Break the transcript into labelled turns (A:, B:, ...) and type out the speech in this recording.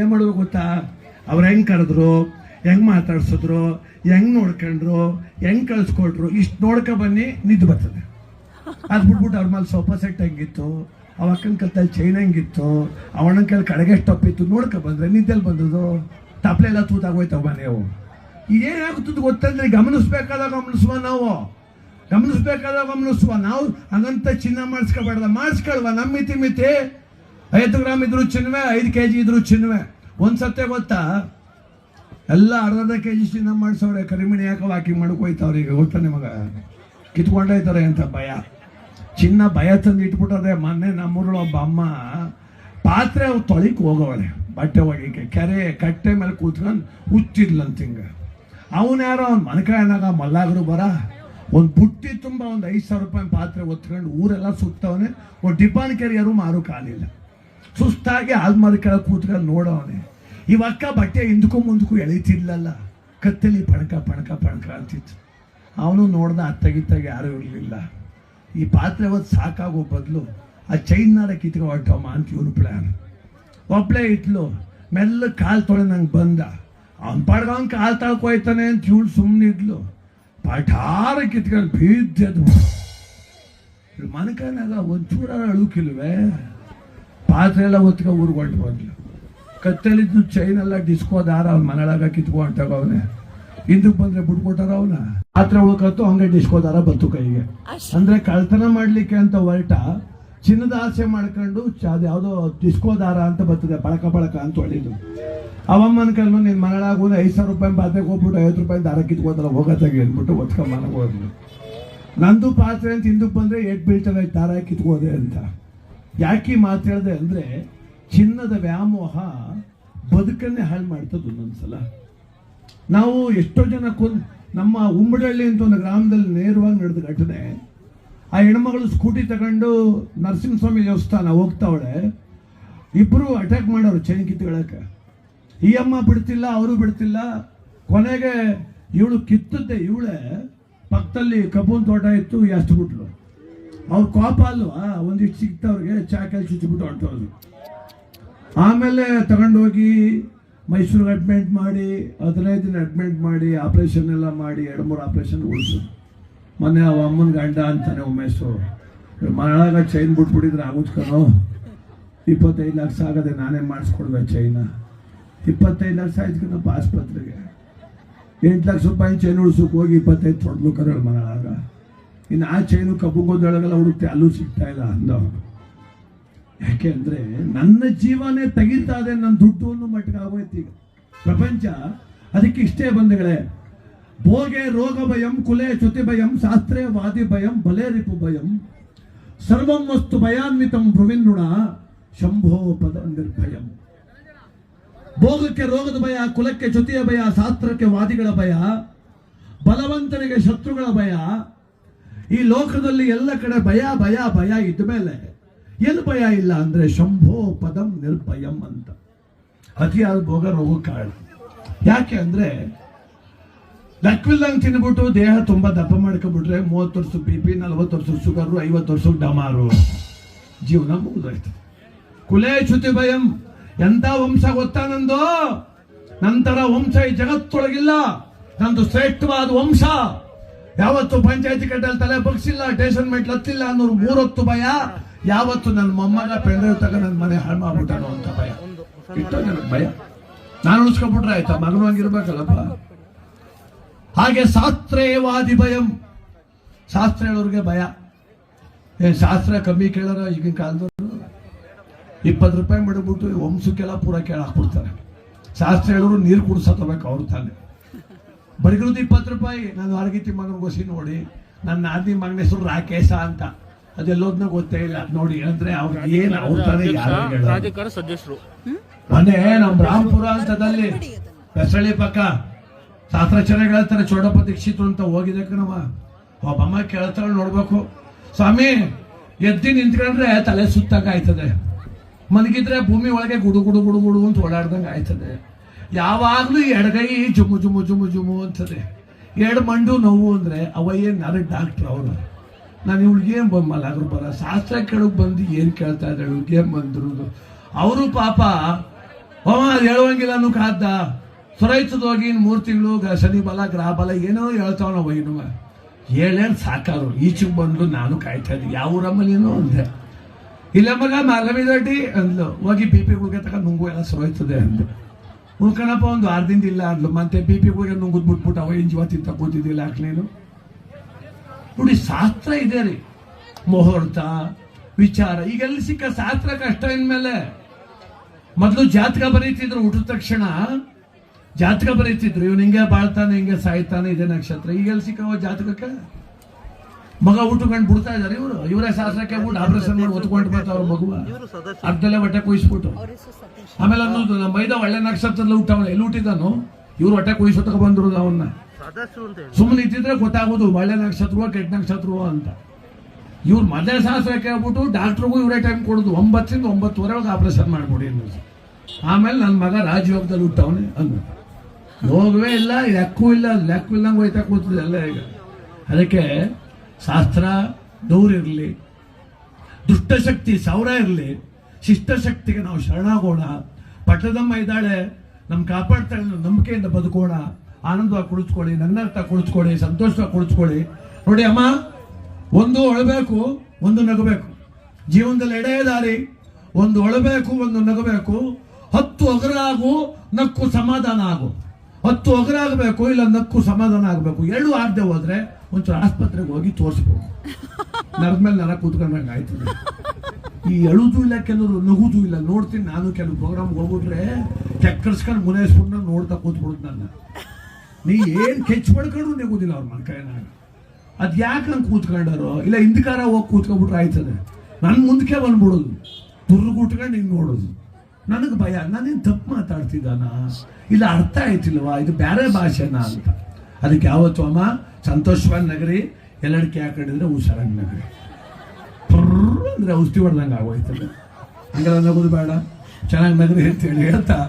A: ಏನ್ ಮಾಡೋದು ಗೊತ್ತಾ? ಅವ್ರ ಹೆಂಗ್ ಕರೆದ್ರು, ಹೆಂಗ್ ಮಾತಾಡ್ಸಿದ್ರು, ಹೆಂಗ್ ನೋಡ್ಕೊಂಡ್ರು, ಹೆಂಗ್ ಕಳ್ಸ್ಕೊಟ್ರು, ಇಷ್ಟು ನೋಡ್ಕೊ ಬನ್ನಿ, ನಿದ್ದು ಬರ್ತದೆ. ಅದ್ ಬಿಟ್ಬಿಟ್ಟು ಅವ್ರ ಮೇಲೆ ಸೋಫಾ ಸೆಟ್ ಹೆಂಗಿತ್ತು ಅವ ಅಕ್ಕನ ಕತ್ತಲ್ಲಿ ಚೈನ್ ಹೆಂಗಿತ್ತು ಅವನ ಕೈಲಿ ಕಡೆಗೆ ತಪ್ಪಿತ್ತು ನೋಡ್ಕೊ ಬಂದ್ರೆ ನಿದ್ದೆಲ್ಲಿ ಬಂದದು ತಪ್ಪಲೆ ಎಲ್ಲ ತೂತಾಗೋಯ್ತವ ಮನೆಯವು ಏನಾಗುತ್ತದೆ ಗೊತ್ತಂದ್ರೆ ಗಮನಿಸ್ಬೇಕಾದಾಗ ಗಮನಿಸುವ ನಾವು. ಗಮನಿಸ್ಬೇಕಾದಾಗ ಗಮನಿಸುವ. ನಾವು ಹಂಗಂತ ಚಿನ್ನ ಮಾಡಿಸ್ಕೊಬಾರ್ದ. ಮಾಡಿಸ್ಕೊಳ್ವ. ನಮ್ಮ ಮಿತಿ ಮಿತಿ. ಐದು ಗ್ರಾಮ್ ಇದ್ರು ಚಿನ್ನವೆ, ಐದು ಕೆ ಜಿ ಇದ್ರು ಚಿನ್ನವೆ. ಒಂದ್ಸತ್ತೆ ಗೊತ್ತಾ? ಎಲ್ಲ ಅರ್ಧ ಕೆ ಜಿ ಚಿನ್ನ ಮಾಡಿಸೋರೆ ಕರಿಮಿಣಿ ಯಾಕೆ ವಾಕಿಂಗ್ ಮಾಡಕ್ ಹೋಯ್ತವ್ರೆ ಈಗ ಗೊತ್ತಾ ನಿಮಗೆ? ಕಿತ್ಕೊಂಡೋಯ್ತಾರೆ ಅಂತ ಭಯ. ಚಿನ್ನ ಭಯ ತಂದು ಇಟ್ಬಿಟ್ಟದೆ ಮೊನ್ನೆ ನಮ್ಮೂರಲ್ಲಿ ಒಬ್ಬ ಅಮ್ಮ ಪಾತ್ರೆ ತೊಳಿಕ್ ಹೋಗವಳೆ ಬಟ್ಟೆ ಒಗಿಕೆ ಕೆರೆ, ಕಟ್ಟೆ ಮೇಲೆ ಕೂತ್ಕೊಂಡು ಹುಚ್ಚಿದ್ಲಂತ ಹಿಂಗೆ. ಅವನ ಯಾರೋ ಅವ್ನ ಮನಕಾಯನಾಗ ಮಲ್ಲಾಗರು ಬರ? ಒಂದು ಬುಟ್ಟಿ ತುಂಬ, ಒಂದು ಐದು ಸಾವಿರ ರೂಪಾಯಿ ಪಾತ್ರೆ ಒತ್ಕೊಂಡು ಊರೆಲ್ಲ ಸುತ್ತವನೆ. ಒಂದು ಡಿಪಾನ್ ಕೆರಿಯರು ಮಾರು ಕಾಲಿಲ್ಲ. ಸುಸ್ತಾಗಿ ಆಲ್ಮಾರಿ ಕೆಳಗೆ ಕೂತ್ಕೊಂಡು ನೋಡವನೆ ಇವಕ್ಕ ಬಟ್ಟೆ ಹಿಂದಕ್ಕೂ ಮುಂದಕ್ಕೂ ಎಳಿತಿರ್ಲಲ್ಲ. ಕತ್ತಲಿ ಪಣಕ ಪಣಕ ಪಣಕ ಅಂತಿತ್ತು. ಅವನು ನೋಡ್ದ ಅತ್ತಗಿತ್ತಾಗ ಯಾರೂ ಇರಲಿಲ್ಲ. ಈ ಪಾತ್ರೆ ಹೊತ್ತು ಸಾಕಾಗೋ ಬದಲು ಆ ಚೈನ್ನಾರ ಕಿತ್ಕೊ ಹೊಟ್ಟಮ್ಮ ಅಂತ ಇವನು ಪ್ಲ್ಯಾನ್ ಒಬ್ಬಳೇ ಇಟ್ಲು ಮೆಲ್ಲ ಕಾಲು ತೊಳೆ ನಂಗೆ ಬಂದ. ಅವ್ನ ಪಾಡ್ಗ ಅವ್ನು ಕಾಲು ತಳ್ಕೊಯ್ತಾನೆ ಅಂತ ಇವಳು ಸುಮ್ಮನೆ ಇದ್ಲು ಪಠಾರ ಕಿತ್ಕೊಂಡು ಬೀದ್ದದು ಮನಕನಾಗ ಒಂಚೂರ ಅಳುಕಿಲ್ವೇ? ಪಾತ್ರೆ ಎಲ್ಲ ಹೊತ್ಕೊ ಊರ್ಗೊಂಡು ಬಂದ್ಲು ಕತ್ತಲಿದ್ದು ಚೈನ್ ಎಲ್ಲ ಡಿಸ್ಕೋ ದಾರ ಅವ್ನ ಮನೆಯೊಳಗ ಕಿತ್ಕೊ ಹೊಂಟಾಗವನೆ ಹಿಂದಕ್ಕೆ ಬಂದ್ರೆ ಬಿಟ್ಕೊಟ್ಟಾರ ಅವನ? ಪಾತ್ರೆ ಉಳ್ಕತ್ತು ಹಂಗೆ ಡಿಸ್ಕೋ ದಾರ ಬಂತು ಕೈಗೆ. ಅಂದ್ರೆ ಕಳ್ತನ ಮಾಡ್ಲಿಕ್ಕೆ ಅಂತ ಹೊರಟ ಚಿನ್ನದ ಆಸೆ ಮಾಡ್ಕೊಂಡು ಚ- ಅದು ಯಾವುದೋ ಡಿಸ್ಕೋ ದಾರ ಅಂತ ಬರ್ತದೆ ಬಳಕ ಬಳಕ ಅಂತ ಹೊಳಿದು. ಅವಮ್ಮನ ಕಲ್ಲು ನಿನ್ನ ಮನೆಯೊಳಗೆ ಒಂದು ಐದು ಸಾವಿರ ರೂಪಾಯಿ ಪಾತ್ರೆಗೆ ಹೋಗ್ಬಿಟ್ಟು ಐವತ್ತು ರೂಪಾಯಿ ದಾರ ಕಿತ್ಕೋತಾರ ಹೋಗತ್ತಾಗೆ ಅಂದ್ಬಿಟ್ಟು ಒತ್ಕೊಂಡ್ ಮನೆಗೆ ಹೋದ್ಲು. ನಂದು ಪಾತ್ರೆ ಅಂತ ಹಿಂದಕ್ಕೆ ಬಂದ್ರೆ ಎಟ್ ಬೀಳ್ತವೆ ದಾರ ಕಿತ್ಕೋದೆ ಅಂತ. ಯಾಕೆ ಮಾತಾಡಿದೆ ಮಾತು ಹೇಳ್ದೆ ಅಂದ್ರೆ ಚಿನ್ನದ ವ್ಯಾಮೋಹ ಬದುಕನ್ನೇ ಹಾಳು ಮಾಡ್ತದೆ ಒಂದೊಂದ್ಸಲ ನಾವು ಎಷ್ಟೋ ಜನ ಕೊ ನಮ್ಮ ಉಂಬಡಳ್ಳಿ ಅಂತ ಒಂದು ಗ್ರಾಮದಲ್ಲಿ ನೇರವಾಗಿ ನಡೆದ ಘಟನೆ. ಆ ಹೆಣ್ಮಗಳು ಸ್ಕೂಟಿ ತಗೊಂಡು ನರಸಿಂಹಸ್ವಾಮಿ ದೇವಸ್ಥಾನ ಹೋಗ್ತಾವಳೆ. ಇಬ್ಬರು ಅಟ್ಯಾಕ್ ಮಾಡೋರು ಚೈನ್ ಕಿತ್ತುಗಳಕ್ಕೆ ಈ ಅಮ್ಮ ಬಿಡ್ತಿಲ್ಲ, ಅವರು ಬಿಡ್ತಿಲ್ಲ. ಕೊನೆಗೆ ಇವಳು ಕಿತ್ತದ್ದೆ, ಇವಳೆ ಪಕ್ಕದಲ್ಲಿ ಕಬ್ಬನ್ ತೋಟ ಇತ್ತು ಎಷ್ಟು ಬಿಟ್ಲು ಅವ್ರ ಕೋಪ ಅಲ್ವಾ? ಒಂದಿಷ್ಟು ಸಿಕ್ತವ್ರಿಗೆ ಚಾಕಲ್ಲಿ ಚುಚ್ಚಿಬಿಟ್ಟು ಹೊಂಟೋದ್ರು ಆಮೇಲೆ ತಗೊಂಡೋಗಿ ಮೈಸೂರಿಗೆ ಅಡ್ಮಿಂಟ್ ಮಾಡಿ, ಹದಿನೈದು ದಿನ ಅಡ್ಮಿಟ್ ಮಾಡಿ ಆಪ್ರೇಷನ್ ಎಲ್ಲ ಮಾಡಿ, ಎರಡು ಮೂರು ಆಪ್ರೇಷನ್ ಉಳಿಸು. ಮೊನ್ನೆ ಅವ ಅಮ್ಮನ ಗಂಡ ಅಂತಾನೆ ಉಮೇಶು ಮರಳಾಗ ಚೈನ್ ಬಿಟ್ಬಿಟ್ಟಿದ್ರೆ ಆಗುತ್ಕನೋ ಇಪ್ಪತ್ತೈದು ಲಕ್ಷ ಆಗದೆ ನಾನೇ ಮಾಡಿಸ್ಕೊಡ್ವೆ ಚೈನ ಇಪ್ಪತ್ತೈದು ಲಕ್ಷ ಆಯ್ತು ಆಸ್ಪತ್ರೆಗೆ ಎಂಟು ಲಕ್ಷ ರೂಪಾಯಿ ಚೈನ್ ಉಳಿಸೋಕೆ ಹೋಗಿ ಇಪ್ಪತ್ತೈದು ತೊಡ್ಬೇಕಾರ ಕರಳು ಮನೆಯಾಗ ಇನ್ನು ಆ ಚೈನು ಕಬ್ಬುಗೋದೊಳಗೆಲ್ಲ ಹುಡುಕ್ತೆ, ಅಲ್ಲೂ ಸಿಗ್ತಾ ಇಲ್ಲ ಅಂದ ಯಾಕೆ ಅಂದ್ರೆ ನನ್ನ ಜೀವನೇ ತೆಗಿತಾ ಇದೆ, ನನ್ನ ದುಡ್ಡು ಅನ್ನೋ ಆಗೋಯ್ತು ಈಗ. ಪ್ರಪಂಚ, ಅದಕ್ಕೆ ಇಷ್ಟೇ ಬಂಧುಗಳೇ. ಭೋಗೆ ರೋಗ ಭಯಂ, ಕುಲೆ ಚ್ಯುತಿ ಭಯಂ, ಶಾಸ್ತ್ರೇ ವಾದಿ ಭಯಂ, ಬಲೆ ರಿಪು ಭಯಂ. ಸರ್ವಂ ವಸ್ತು ಭಯಾನ್ವಿತಂ ಭ್ರುವಿನುಣ ಶಂಭೋ ಪದ ನಿರ್ಭಯಂ. ಭೋಗಕ್ಕೆ ರೋಗದ ಭಯ, ಕುಲಕ್ಕೆ ಚ್ಯುತಿಯ ಭಯ, ಶಾಸ್ತ್ರಕ್ಕೆ ವಾದಿಗಳ ಭಯ, ಬಲವಂತನಿಗೆ ಶತ್ರುಗಳ ಭಯ ಈ ಲೋಕದಲ್ಲಿ ಎಲ್ಲ ಕಡೆ ಭಯ ಭಯ ಭಯ ಇದ್ದ ಮೇಲೆ ಏನು ಭಯ ಇಲ್ಲ ಅಂದ್ರೆ ಶಂಭೋ ಪದಂ ನಿರ್ಭಯಂ ಅಂತ. ಅತಿಯಾದ ಭೋಗ ರೋಗ ಕಾರಣ. ಯಾಕೆ ಅಂದ್ರೆ ಲಕ್ವಿಲ್ಲಂಗೆ ತಿನ್ಬಿಟ್ಟು ದೇಹ ತುಂಬಾ ದಪ್ಪ ಮಾಡ್ಕೊಂಡ್ಬಿಟ್ರೆ ಮೂವತ್ತು ವರ್ಷ ಬಿ ಪಿ ನಲ್ವತ್ತು ವರ್ಷ ಶುಗರು ಐವತ್ತು ವರ್ಷ ಡಮಾರು. ಜೀವನ ಮುಗಿದೋಯ್ತು. ಕುಲೇ ಚ್ಯುತಿ ಭಯಂ. ಎಂತ ವಂಶ ಗೊತ್ತಾ ನಂದು? ನಂತರ ವಂಶ ಈ ಜಗತ್ತೊಳಗಿಲ್ಲ. ನಂದು ಶ್ರೇಷ್ಠವಾದ ವಂಶ. ಯಾವತ್ತು ಪಂಚಾಯತಿ ಕಟ್ಟಲ್ಲಿ ತಲೆ ಬಗ್ಸಿಲ್ಲ, ಟೇಷನ್ ಮೆಟ್ಲು ಹತ್ತಿಲ್ಲ ಅನ್ನೋರು ಮೂರೊತ್ತು ಭಯ. ಯಾವತ್ತು ನನ್ನ ಮೊಮ್ಮಗ ಪೆಂಡ್ರೈವ್ ತಗ ನನ್ನ ಮನೆ ಹಾಳು ಮಾಡ್ಬಿಟ್ಟಾನೋ ಅಂತ ಭಯ. ಇಟ್ಟು ನನಗೆ ಭಯ. ನಾನು ಉಳಿಸ್ಕೊಂಡ್ಬಿಟ್ರೆ ಆಯ್ತಾ? ಮಗನು ಹಂಗಿರ್ಬೇಕಲ್ಲಪ್ಪ? ಹಾಗೆ ಶಾಸ್ತ್ರೇವಾದಿ ಭಯಂ. ಶಾಸ್ತ್ರ ಹೇಳೋರಿಗೆ ಭಯ. ಏ, ಶಾಸ್ತ್ರ ಕಮ್ಮಿ ಕೇಳೋರ ಈಗಿನ ಕಾಲದವರು. ಇಪ್ಪತ್ತು ರೂಪಾಯಿ ಮಾಡಿಬಿಟ್ಟು ವಂಶಕ್ಕೆಲ್ಲ ಪೂರ ಕೇಳಾಕ್ಬಿಡ್ತಾರೆ. ಶಾಸ್ತ್ರ ಹೇಳೋರು ನೀರು ಕುಡ್ಸತ್ತಬೇಕು ಅವ್ರು ತಾನೆ. ಬಡಗಿರೋದು ಇಪ್ಪತ್ತು ರೂಪಾಯಿ. ನಾನು ಹೊರಗಿತ್ತಿ ಮಗನ ಗೊಸಿ ನೋಡಿ ನನ್ನ ನಾದಿ ಮಗನ ಹೆಸರು ರಾಕೇಶ ಅಂತ. ಅದೆಲ್ಲೋದ್ನ ಗೊತ್ತೇ ಇಲ್ಲ. ನೋಡಿ ಅಂದ್ರೆ ಅವ್ರು ಏನ್ ಅವ್ರ?
B: ರಾಜಕಾರಣ ಸದಸ್ಯರು.
A: ಮೊನ್ನೆ ನಮ್ಮ ರಾಮಪುರ ಅಂತದಲ್ಲಿ ಬೆಸಳಿ ಪಕ್ಕ ಶಾಸ್ತ್ರ ಚೆನ್ನಾಗಿ ಹೇಳ್ತಾರೆ ಚೋಡಪ್ಪ ದೀಕ್ಷಿತ್ ಅಂತ ಹೋಗಿದ್ದೆ ಕಣವ ಒಬ್ಬಮ್ಮ ಕೇಳ್ತಾಳೆ ನೋಡ್ಬೇಕು. ಸ್ವಾಮಿ ಎದ್ದಿ ನಿಂತ್ಕೊಂಡ್ರೆ ತಲೆ ಸುತ್ತಾಗ ಆಯ್ತದೆ. ಮಲಗಿದ್ರೆ ಭೂಮಿ ಒಳಗೆ ಗುಡು ಗುಡು ಗುಡು ಗುಡು ಅಂತ ಓಡಾಡ್ದಂಗೆ ಆಯ್ತದೆ. ಯಾವಾಗ್ಲೂ ಎಡಗೈ ಜುಮು ಜುಮು ಜುಮು ಜುಮು ಅಂತದೆ ಎರಡು ಮಂಡು ನೋವು ಅಂದ್ರೆ ಅವಯ್ಯ ನರ ಡಾಕ್ಟರ್ ಅವರು. ನಾನು ಇವಳಿಗೇನು ಏನ್ ಬಮ್ಮಲ್ಲಾದ್ರು ಬರ ಶಾಸ್ತ್ರ ಕೆಳಗೆ ಬಂದು ಏನು ಕೇಳ್ತಾ ಇದ್ದಾಳೆ? ಇವಳಿಗೇನು ಬಂದ್ರು ಅವರು ಪಾಪ ಅವ ಹೇಳುವಂಗಿಲ್ಲ ಕಾದ್ದ. ಸುರೈತದೋಗಿ ಮೂರು ತಿಂಗಳು ಶನಿ ಬಲ, ಗ್ರಹ ಬಲ ಏನೋ ಹೇಳ್ತಾವ ನಾವು ಇನ್ನು. ಹೇಳೇನು ಸಾಕಾದ್ರು. ಈಚೆಗೆ ಬಂದು ನಾನು ಕಾಯ್ತಾ ಇದ್ದೆ. ಯಾವ ಊರಮ್ಮಲ್ಲಿ ಅಂದೆ. ಇಲ್ಲ ಮಗ ಮಾಲಮಿದೊಡ್ಡಿ ಅಂದ್ಲು. ಹೋಗಿ ಬಿ ಪಿ ಗುಳಿಗೆ ತಗೊಂಡು ನುಂಗು ಎಲ್ಲ ಸುರೋಯ್ತದೆ ಅಂದು. ಉಳ್ಕಣಪ್ಪ ಒಂದು ಆರ್ದಿಂದ ಇಲ್ಲ ಅಂದ್ಲು. ಮತ್ತೆ ಬಿ ಪಿ ಹೋಗಿ ನುಂಗುದ್ ಬಿಟ್ಬಿಟ್ಟು ಅವ ಇಂಜುವ ತಿಂತ ಕೂತಿದ್ದಿಲ್ಲ ನೀನು ನೋಡಿ ಶಾಸ್ತ್ರ ಇದೆ ರೀ. ಮುಹೂರ್ತ, ವಿಚಾರ, ಈಗೆಲ್ಲಿ ಸಿಕ್ಕ ಶಾಸ್ತ್ರ ಕಷ್ಟ ಇನ್ಮೇಲೆ. ಮೊದಲು ಜಾತಕ ಬರೀತಿದ್ರು, ಹುಟ್ಟಿದ ತಕ್ಷಣ. ಜಾತಕ ಬರೀತಿದ್ರು. ಇವನು ಹಿಂಗೆ ಬಾಳ್ತಾನೆ, ಹಿಂಗೆ ಸಾಯ್ತಾನೆ, ಇದೆ ನಕ್ಷತ್ರ. ಈಗೆಲ್ಲಿ ಸಿಕ್ಕವ ಜಾತಕಕ್ಕೆ? ಮಗ ಉಟ್ಕೊಂಡು ಬಿಡ್ತಾ ಇದಾರೆ ಇವರು. ಇವರೇ ಶಾಸ್ತ್ರಕ್ಕೆ ಊಟ ಆಪರೇಷನ್ ಮಾಡಿ ಒತ್ಕೊಂಡು ಬರ್ತಾವ್ರ ಮಗುವ. ಅರ್ಧಲ್ಲೇ ಹೊಟ್ಟೆ ಕುಯಿಸ್ಬಿಟ್ಟು. ಆಮೇಲೆ ಅನ್ನೋದು ನಮ್ಮ ಮೈದ ಒಳ್ಳೆ ನಕ್ಷತ್ರದಲ್ಲಿ ಹುಟ್ಟವನ. ಎಲ್ಲಿ ಹುಟ್ಟಿದಾನು ಇವ್ರು ಹೊಟ್ಟೆ ಕುಯಿಸೋತಕ ಬಂದ್ರು ಅವನ್ನ
B: ಸದಸ್ಯರು ಅಂತ ಹೇಳಿ.
A: ಸುಮ್ಮನೆ ಇದ್ದಿದ್ರೆ ಗೊತ್ತಾಗೋದು ಒಳ್ಳೆ ನಕ್ಷತ್ರ ಕೆಟ್ಟ ನಕ್ಷತ್ರ ಅಂತ. ಇವ್ರು ಮೊದಲೇ ಶಾಸ್ತ್ರ ಕೇಳ್ಬಿಟ್ಟು ಡಾಕ್ಟ್ರಿಗೂ ಇವರೇ ಟೈಮ್ ಕೊಡೋದು. ಒಂಬತ್ತರಿಂದ ಒಂಬತ್ತುವರೆ ಒಳಗೆ ಆಪರೇಷನ್ ಮಾಡ್ಬಿಡಿ ಅನ್ನೋದು ಆಮೇಲೆ ನನ್ನ ಮಗ ರಾಜಯೋಗದಲ್ಲಿ ಹುಟ್ಟವನೆ ಅಂದ ಯೋಗವೇ ಇಲ್ಲ ಲೆಕ್ಕೂ ಇಲ್ಲ ಲೆಕ್ಕ ಇಲ್ಲಂಗೆ ಹೋಯ್ತಾ ಕೂತದೆ ಎಲ್ಲ ಈಗ. ಅದಕ್ಕೆ ಶಾಸ್ತ್ರ ದೂರಿರಲಿ ದುಷ್ಟಶಕ್ತಿ ಸಾವಿರ ಇರಲಿ, ಶಿಷ್ಟಶಕ್ತಿಗೆ ನಾವು ಶರಣಾಗೋಣ ಪಟ್ಟದಮ್ಮ ಇದ್ದಾಳೆ ನಮ್ಮ ಕಾಪಾಡ್ತಾಳೆ ನಂಬಿಕೆಯಿಂದ ಬದುಕೋಣ, ಆನಂದವಾಗಿ ಕುಳಿಸ್ಕೊಳ್ಳಿ ನನ್ನರ್ಥ ಕುಳಿಸ್ಕೊಳ್ಳಿ ಸಂತೋಷವಾಗಿ ಕುಳಿಸ್ಕೊಳ್ಳಿ ನೋಡಿ ಅಮ್ಮ, ಒಂದು ಅಳಬೇಕು ಒಂದು ನಗಬೇಕು. ಜೀವನದಲ್ಲಿ ಎಡೆಯ ದಾರಿ, ಒಂದು ಅಳಬೇಕು ಒಂದು ನಗಬೇಕು. ಹತ್ತು ಅಗರಾಗು ನಕ್ಕು ಸಮಾಧಾನ ಆಗು. ಹತ್ತು ಅಗರಾಗಬೇಕು ಇಲ್ಲ ನಕ್ಕು ಸಮಾಧಾನ ಆಗಬೇಕು. ಎರಡು ಆಗದೆ ಹೋದ್ರೆ ಒಂಚೂರು ಆಸ್ಪತ್ರೆಗೆ ಹೋಗಿ ತೋರಿಸ್ಬೋದು. ನರದ ಮೇಲೆ ನರ ಕೂತ್ಕೊಂಡಂಗೆ ಆಯ್ತು. ಈ ಎಳುದು ಇಲ್ಲ ಕೆಲವರು ನಗುದು ಇಲ್ಲ. ನೋಡ್ತೀನಿ ನಾನು ಕೆಲವು ಪ್ರೋಗ್ರಾಮ್ ಹೋಗ್ಬಿಟ್ರೆ ಚಕ್ಕರ್ಸ್ಕೊಂಡು ಮುನೇಸ್ಕೊಂಡು ನೋಡ್ತಾ ಕೂತ್ಬಿಡುದು ನನ್ನ. ನೀ ಏನು ಕೆಚ್ ಮಾಡ್ಕೊಂಡು ನೆಗುದಿಲ್ಲ ಅವ್ರ ಮನ್ಕೈನಾಗ ಅದು ಯಾಕೆ ನಂಗೆ ಕೂತ್ಕೊಂಡಾರೋ? ಇಲ್ಲ ಹಿಂದ್ಕಾರ ಹೋಗಿ ಕೂತ್ಕೊಂಡ್ಬಿಟ್ರೆ ಆಯ್ತದೆ. ನನ್ನ ಮುಂದಕ್ಕೆ ಬಂದ್ಬಿಡೋದು. ತುರ್ಗುಟ್ಕೊಂಡು ಹಿಂಗ್ ನೋಡೋದು. ನನಗೆ ಭಯ, ನಾನೇನು ತಪ್ಪು ಮಾತಾಡ್ತಿದ್ದಾನ? ಇಲ್ಲ, ಅರ್ಥ ಆಯ್ತಿಲ್ವಾ? ಇದು ಬೇರೆ ಭಾಷೆನಾ ಅಂತ. ಅದಕ್ಕೆ ಯಾವತ್ತು ಅಮ್ಮ ಸಂತೋಷವಾದ ನಗರಿ, ಎಲ್ಲಡಿಕೆ ಹಾಕೊಂಡಿದ್ರೆ ಹುಷಾರಾಗಿ ನಗರಿ. ಅಂದ್ರೆ ಔಷಧಿ ಹೊಡೆದಂಗೆ ಆಗೋಯ್ತದೆ. ಹಂಗೆಲ್ಲ ನಗೋದು ಬೇಡ. ಚೆನ್ನಾಗಿ ನಗರಿ ಅಂತೇಳಿ ಹೇಳ್ತಾ